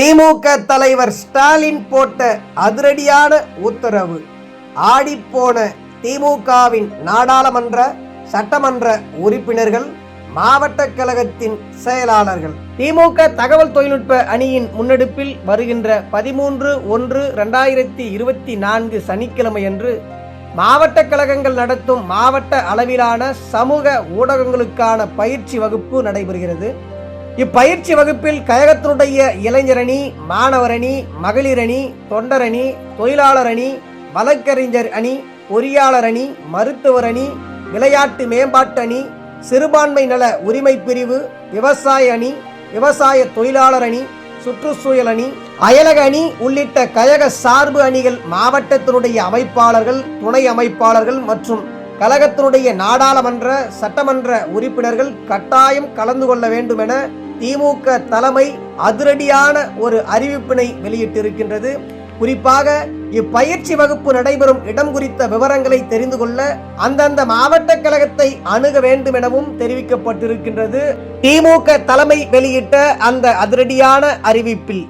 திமுக தலைவர் ஸ்டாலின் போட்ட அதிரடியான உத்தரவு. ஆடிப்போன திமுகவின் நாடாளுமன்ற சட்டமன்ற உறுப்பினர்கள் மாவட்ட கழகத்தின் செயலாளர்கள். திமுக தகவல் தொழில்நுட்ப அணியின் முன்னெடுப்பில் வருகின்ற பதிமூன்று ஒன்று ரெண்டாயிரத்தி இருபத்தி நான்கு சனிக்கிழமையன்று மாவட்ட கழகங்கள் நடத்தும் மாவட்ட அளவிலான சமூக ஊடகங்களுக்கான பயிற்சி வகுப்பு நடைபெறுகிறது. இப்பயிற்சி வகுப்பில் கழகத்தினுடைய இளைஞரணி மாணவரணி மகளிரணி தொண்டரணி தொழிலாளர் அணி வழக்கறிஞர் அணி பொறியாளர் அணி மருத்துவர் அணி விளையாட்டு மேம்பாட்டு அணி சிறுபான்மை நல உரிமை பிரிவு விவசாய அணி விவசாய தொழிலாளர் அணி சுற்றுச்சூழல் அணி அயலக அணி உள்ளிட்ட கழக சார்பு அணிகள் மாவட்டத்தினுடைய அமைப்பாளர்கள் துணை அமைப்பாளர்கள் மற்றும் கழகத்தினுடைய நாடாளுமன்ற சட்டமன்ற உறுப்பினர்கள் கட்டாயம் கலந்து கொள்ள வேண்டும் என திமுக தலைமை அதிரடியான ஒரு அறிவிப்பினை வெளியிட்டிருக்கின்றது. குறிப்பாக இப்பயிற்சி வகுப்பு நடைபெறும் இடம் குறித்த விவரங்களை தெரிந்து கொள்ள அந்தந்த மாவட்ட கழகத்தை அணுக வேண்டும் எனவும் தெரிவிக்கப்பட்டிருக்கின்றது. திமுக தலைமை வெளியிட்ட அந்த அதிரடியான அறிவிப்பில்